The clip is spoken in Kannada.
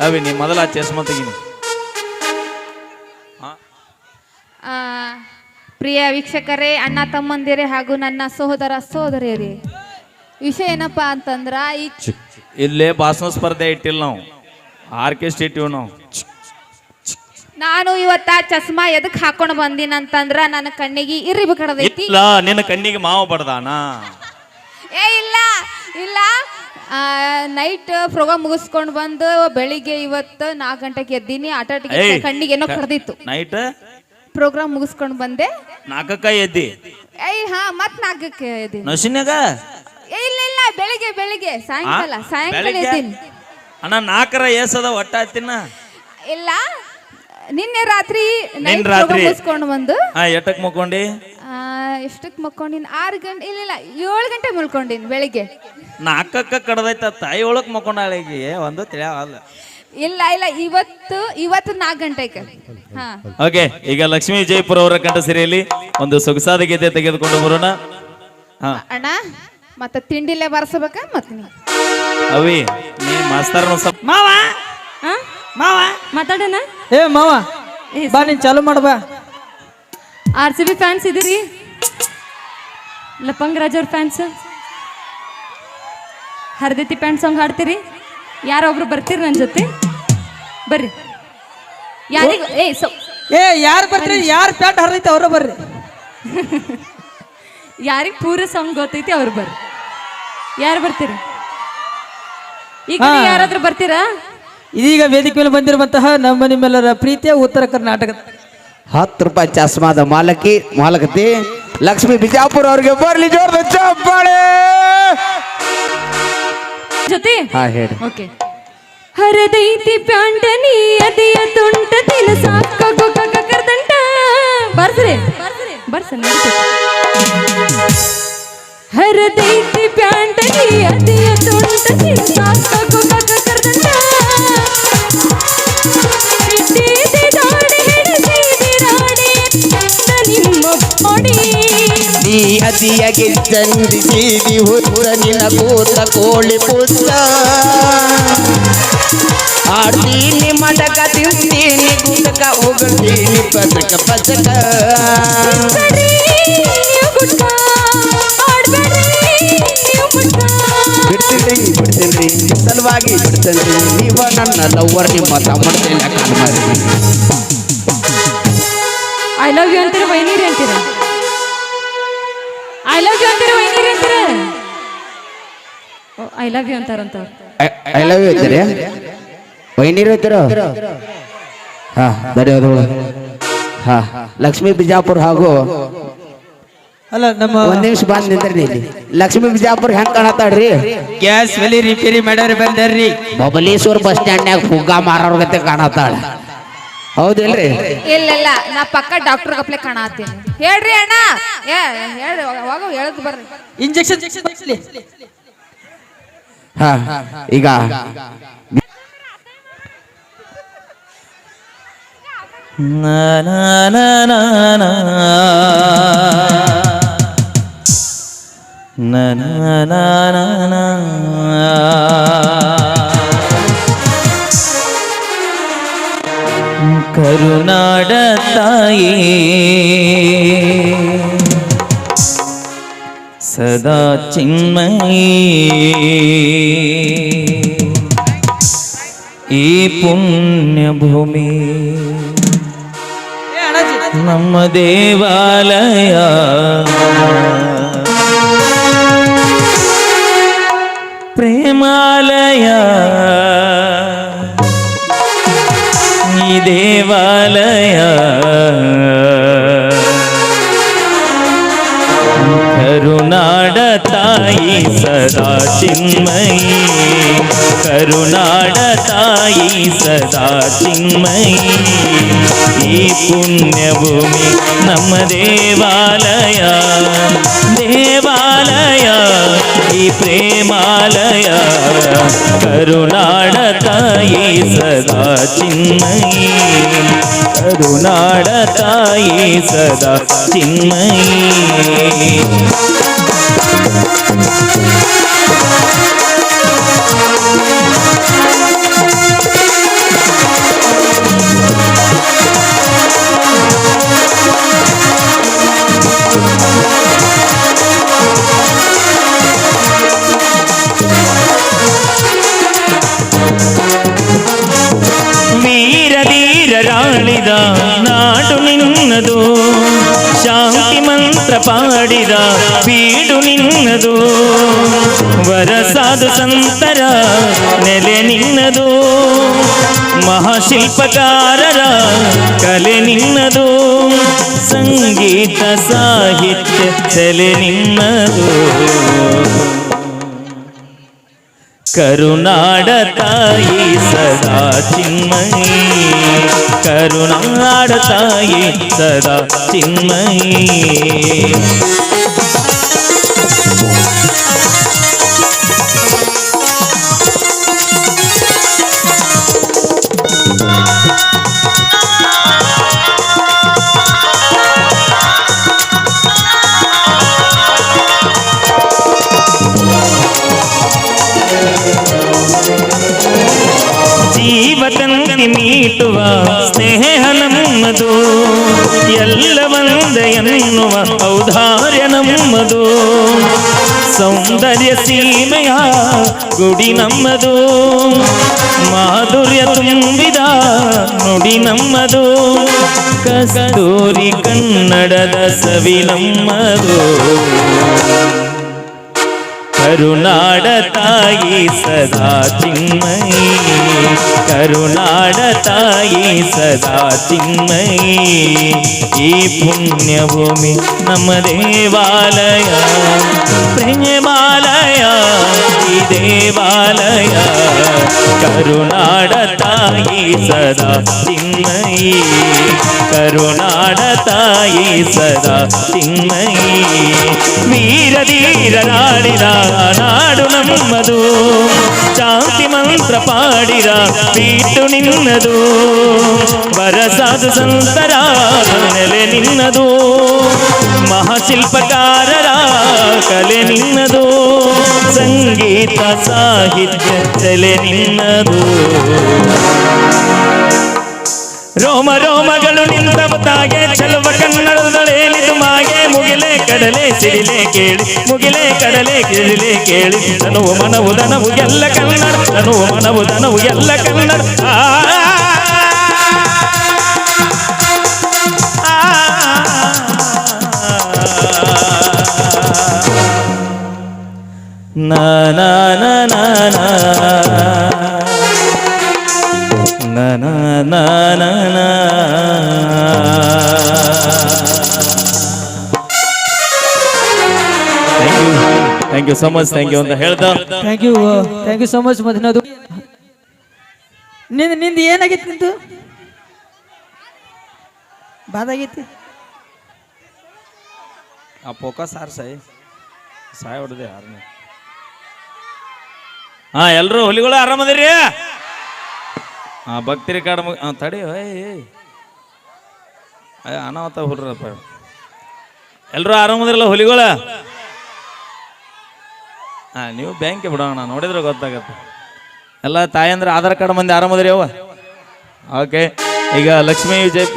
ಅವಿ ನೀ ಮೊದಲ ಚಸ್ಮಾ ತೆಗಿನಿ. ಆ, ಪ್ರಿಯ ವೀಕ್ಷಕರೇ ಅಣ್ಣ ತಮ್ಮಂದಿರೇ ಹಾಗೂ ನನ್ನ ಸಹೋದರ ಸಹೋದರಿಯರೇ ವಿಷಯ ಏನಪ್ಪ ಅಂತಂದ್ರ ಈ ಇಲ್ಲೇ ಭಾಷಣ ಸ್ಪರ್ಧೆ ಇಟ್ಟಿಲ್ಲ ನಾವು. ಆರ್ಕೆಸ್ಟ್ ಇಟ್ಟಿವ್ ನಾವು. ನಾನು ಇವತ್ತ ಚಸ್ಮಾ ಎದಕ್ ಹಾಕೊಂಡ್ ಬಂದಿನಂತಂದ್ರ ನನ್ನ ಕಣ್ಣಿಗೆ ಇರಿ ಕಡದೈತಿ. ಇಲ್ಲ ನಿನ್ನ ಕಣ್ಣಿಗೆ ಮಾವ ಬಡ್ದಾನ. ಏ ಇಲ್ಲ ಇಲ್ಲ. ನೈಟ್ ಪ್ರೋಗ್ರಾಮ್ ಮುಗಿಸ್ಕೊಂಡು ಬಂದು ಬೆಳಿಗ್ಗೆ ಇವತ್ತು ನಾಲ್ಕು ಗಂಟೆಗೆ ಎದ್ದೀನಿ ಆಟ ಏಯ್. ಕಣ್ಣಿಗೆ ಏನೋ ಕಡ್ದಿತ್ತು ನೈಟ್ ಪ್ರೋಗ್ರಾಮ್ ಮುಗಿಸ್ಕೊಂಡು ಬಂದೆ ನಾಲ್ಕಕ್ಕ ಎದ್ದಿ ಏಯ್ ಹಾ ಮತ್ ನಾಲ್ಕಕ್ಕೆ ಎದ್ದೀನಿ ನಸಿನ್ಯಾಗ ಏ, ಇಲ್ಲ ಇಲ್ಲ ಬೆಳಿಗ್ಗೆ ಬೆಳಿಗ್ಗೆ ಸಾಯಂಕಾಲ? ಸಾಯಂಕಾಲ? ಎದ್ದೀನಿ ಅಣ್ಣ ನಾಲ್ಕರ ಏಸದ ಒಟ್ಟ ಹತ್ತಿನ ಇಲ್ಲ ನಿನ್ನೆ ರಾತ್ರಿ ನೈಟ್ ರಾತ್ರಿ? ಮುಗಿಸ್ಕೊಂಡು ಬಂದು ಹಾ ಎಟ್ಟಕ್ ಮಕ್ಕೊಂಡಿ ಎಷ್ಟಕ್ಕೆ ಮಕ್ಕೊಂಡಿನಿ? ಆರು ಗಂಟೆ ಇಲ್ಲ ಇಲ್ಲ ಏಳು ಗಂಟೆ ಮಲ್ಕೊಂಡಿನಿ ಬೆಳಿಗ್ಗೆ. ನಾಲ್ಕಕ್ಕ ಕಡದೈತ ತಾಯಿ ಒಳಕ್ ಮಕ್ಕೊಂಡಾಳಿಗೆ ಒಂದು ತಿಳಿಯಲ್ಲ ಇಲ್ಲ ಇಲ್ಲ ಇವತ್ತು ಇವತ್ತು ನಾಲ್ಕು ಗಂಟೆಗೆ ಹಾ. ಓಕೆ ಈಗ ಲಕ್ಷ್ಮೀ ಜೈಪುರ ಅವರ ಕಂಠ ಸಿರಿಯಲ್ಲಿ ಒಂದು ಸೊಗಸಾದ ಗೀತೆ ತೆಗೆದುಕೊಂಡು ಬರೋಣ. ಹಾ. ಅಣ್ಣ ಮತ್ತೆ ತಿಂಡಿಲೇ ಬರ್ಸಬೇಕಾ ಮತ್ತೆ ನೀ? ಅವಿ ನೀ ಮಾಸ್ತರ್ನ ಮಾವಾ? ಮಾವ? ಮಾತಾಡೋಣ. ಏ ಮಾವ ಬಾ ನೀನ್ ಚಾಲು ಮಾಡ ಬಾ. ಆರ್ ಸಿ ಬಿ ಫ್ಯಾನ್ಸ್ ಇದೀರಿ? ಲಪಂಗ್ ರಾಜ್ ಅವ್ರ ಫ್ಯಾನ್ಸ್ ಹರ್ದಿತಿ ಪ್ಯಾಂಟ್ ಸಾಂಗ್ ಹಾಡ್ತೀರಿ? ಯಾರೊಬ್ರು ಬರ್ತೀರಿ ನನ್ನ ಜೊತೆ? ಬರ್ರಿ. ಯಾರಿಗ ಏ ಸೊ ಏ ಯಾರು ಬರ್ತೀರಿ? ಯಾರು ಪ್ಯಾಂಟ್ ಹರಿದೈತೆ ಅವರು ಬರ್ರಿ. ಯಾರಿಗೆ ಪೂರ ಸಾಂಗ್ ಗೊತ್ತೈತಿ ಅವ್ರು ಬರ್ರಿ. ಯಾರು ಬರ್ತೀರಿ? ಈಗ. ಯಾರಾದ್ರೂ ಬರ್ತೀರಾ? ಇದೀಗ ವೇದಿಕೆ ಮೇಲೆ ಬಂದಿರುವಂತಹ ನಮ್ಮ ನಿಮ್ಮೆಲ್ಲರ ಪ್ರೀತಿಯ ಉತ್ತರ ಕರ್ನಾಟಕ ಹತ್ತು ರೂಪಾಯಿ ಚಸ್ಮಾದ ಮಾಲಕಿ ಮಾಲಕತಿ ಲಕ್ಷ್ಮೀ ಬಿಜಾಪುರ ಅವ್ರಿಗೆ ಬರ್ಲಿ ಜೋರದ ಚಪ್ಪಾಳೆ ಜೊತೆ ಹಾ ಹೇಳಿ ಓಕೆ ಹರದೈತಿ ಪ್ಯಾಂಟ ನೀ ಅದಿಯ ತುಂಟ ತಿನ ಸಾಕ ಗೊಗ್ಗ ಕರ್ದಂಟ ಬರ್ಸ್ರಿ ಬರ್ಸ ಹರದೈತಿ ಪ್ಯಾಂಟ ನೀ ಅದಿಯ ತುಂಟ ಚಂದಿಸಿದಿ ಹುತ್ತ ನಿನ್ನ ಕೂತ ಕೋಳಿ ಪುತ್ತ. ಆಡ್ತೀನಿ ಮಟಕ ತಿಂತೀನಿ ಗುಟಕ ಹೋಗ್ತೀನಿ ಪದಕ ಪದಕ. ಬಿಡ್ತೀನಿ ಸಲುವಾಗಿ ಬಿಡ್ತೀನಿ. ನೀವ ನನ್ನ ಲವ್ವರ್ ನಿಮ್ಮ ಮಾಡಿ ಐ ಲವ್ ಯು ಅಂತೀರ ಬೈನೀರಿ ಅಂತೀರ? ಐ ಲವ್ ಯು ಅಂತೀರ ಅಂತಾರೆ. ಓ ಐ ಲವ್ ಯು ಅಂತಾರಂತ ಐ ಲವ್ ಯು ಅಂತಾರೆ? ವೈನೀರು ಅಂತಾರೆ ಹಾ ಧನ್ಯವಾದಗಳು ಹಾ ಲಕ್ಷ್ಮೀ ಬಿಜಾಪುರ ಹಾಗೂ ಅಲ್ಲ ನಮ್ಮ ಒಂದ್ ನಿಮಿಷ ಬಂದ್ ನಿಂದ್ರಿ ಇಲ್ಲಿ. ಲಕ್ಷ್ಮೀ ಬಿಜಾಪುರ ಹೆಂಗ್ ಕಾಣತ್ತಾಳ್ರಿ? ಗ್ಯಾಸ್ ಒಲಿ ರಿಪೇರಿ ಮಾಡ್ಯಾರ ಬಂದಾರ್ರಿ. ಬಬಲೇಶ್ವರ ಬಸ್ ಸ್ಟ್ಯಾಂಡ್ನ್ಯಾಗ ಫುಗ್ಗಾ ಮಾರೋರ್ ಗತೆ ಕಾಣತ್ತಾಳ. ಹೌದಿಲ್ರಿ ಇಲ್ಲ ಇಲ್ಲ ನಾ ಪಕ್ಕ ಡಾಕ್ಟರ್ ಗಪ್ಲೆ ಕಾಣತ್ತೀನಿ. ಹೇಳ್ರಿ ಅಣ್ಣ. ಏ ಅವಾಗ ಹೇಳದ್ ಬರ್ರಿ. ಇಂಜೆಕ್ಷನ್ ಹಾ ಈಗ. ನಾ. ನಾ ನಾ ನಾ ನಾ. ನಾ ನಾ ನಾ ನಾ ನಾ. ಕರುನಾಡ ತಾಯಿ ಸದಾ ಚಿನ್ಮಯಿ ಈ ಪುಣ್ಯ ಭೂಮಿ ನಮ್ಮ ದೇವಾಲಯ ತಾಯಿ ಸದಾ ಚಿನ್ಮಯಿ ಕರುನಾಡ ತಾಯಿ ಸದಾ ಚಿನ್ಮಯಿ ಈ ಪುಣ್ಯಭೂಮಿ ನಮ್ಮ ದೇವಾಲಯ ದೇವಾಲಯ ಈ ಪ್ರೇಮಾಲಯ ಕರುನಾಡ ತಾಯಿ ಸದಾ ಚಿನ್ಮಯಿ ಕರುನಾಡ ತಾಯಿ ಸದಾ ಚಿನ್ಮಯಿ പാടിത നാടു നിന്നതു ശാന്തി മന്ത്ര പാടിത വീടു ನಿನ್ನದು ವರಸಾದು ಸಂತರ ನೆಲೆ ನಿನ್ನದು ಮಹಾಶಿಲ್ಪಕಾರರ ಕಲೆ ನಿನ್ನದು ಸಂಗೀತ ಸಾಹಿತ್ಯ ತಲೆ ನಿನ್ನದು ಕರುನಾಡ ತಾಯಿ ಸದಾ ಚಿನ್ಮಯಿ ಕರುನಾಡ ತಾಯಿ ಸದಾ ಚಿನ್ಮಯಿ జీవతంతి మీటువా స్నేహ ಎನ್ನುವ ಔದಾರ್ಯ ನಮ್ಮದು. ಸೌಂದರ್ಯ ಸೀಮೆಯ ಗುಡಿ ನಮ್ಮದು. ಮಾಧುರ್ಯ ತುಂಬಿದ ನುಡಿ ನಮ್ಮದು. ಕಸ್ತೂರಿ ಕನ್ನಡದ ಸವಿ ನಮ್ಮದು. ಕರುನಾಡ ತಾಯಿ ಸದಾ ಚಿನ್ಮಯಿ ಕರುನಾಡ ತಾಯಿ ಸದಾ ಚಿನ್ಮಯಿ ಈ ಪುಣ್ಯಭೂಮಿ ನಮ್ಮ ದೇವಾಲಯ ಪ್ರೇಮಾಲಯ ಈ ದೇವಾಲಯ ಕರುನಾಡ ತಾಯಿ ಸದಾ ಚಿನ್ಮಯಿ ಕರುನಾಡ ತಾಯಿ ಸದಾ ಚಿನ್ಮಯಿ ವೀರ ಧೀರರಾಡಿದ ನಾಡು ನಮ್ಮದು ಶಾಂತಿ ಮಂತ್ರ ಪಾಡಿದ ಬೀಟು ನಿನ್ನದು ಬರಸಾದು ಸಂತರ ನೆಲೆ ನಿನ್ನದು ಮಹಾಶಿಲ್ಪಕಾರರ ಕಲೆ ನಿನ್ನದು ಸಂಗೀತ ಸಾಹಿತ್ಯ ತಲೆ ನಿನ್ನದು. ರೋಮ ರೋಮಗಳು ನಿಂತವ ತಾಗೆ ಚಲುವ ಕನ್ನಡದೊಳೇನಿದು ಮಾಗೆ. ಮುಗಿಲೆ ಕಡಲೆ ಸಿಡಿಲೆ ಕೇಳಿ, ಮುಗಿಲೆ ಕಡಲೆ ಕಿಡಿಲೆ ಕೇಳಿ. ತನುವು ಮನವು ದನವು ಎಲ್ಲ ಕನ್ನಡ ತನುವು ಮನವು ದನವು ಎಲ್ಲ ಕನ್ನಡ. ಆ thank you thank you so much thank you ಅಂತ ಹೇಳ್ದ. Thank you thank you so much ಮದಿನದು ನಿಂದ ನಿಂದ ಏನಾಗೈತಿ ನಿಂದು? ಬಾದಾಗೈತಿ. ಆ ಫೋಕಸ್ ಸಾರ್ ಸಾಯಿ. ಸಾಯ್ ಹೊಡೆದೆ ಯಾರನ್ನ ಹಾ ಎಲ್ಲರೂ ಹುಲಿಗಳು ಆರಾಮದಿರಿ ಹಾ, ಭಕ್ತಿರಿ ಕಾಡ ಮುಗ ತಡಿ ಅಯ್ಯ ಅನಾಹುತ ಹುಡ್ರಪ್ಪ. ಎಲ್ರು ಆರಾಮದಿರಲ್ಲ ಹುಲಿಗಳು? ಹಾ, ನೀವು ಬ್ಯಾಂಕ್ ಬಿಡೋಣ, ನೋಡಿದ್ರೆ ಗೊತ್ತಾಗತ್ತೆ. ಎಲ್ಲ ತಾಯಂದ್ರೆ ಆಧಾರ್ ಕಾರ್ಡ್ ಮಂದಿ ಆರಾಮದಿರಿ ಅವ ಓಕೆ ಈಗ ಲಕ್ಷ್ಮೀ ವಿಜಯ್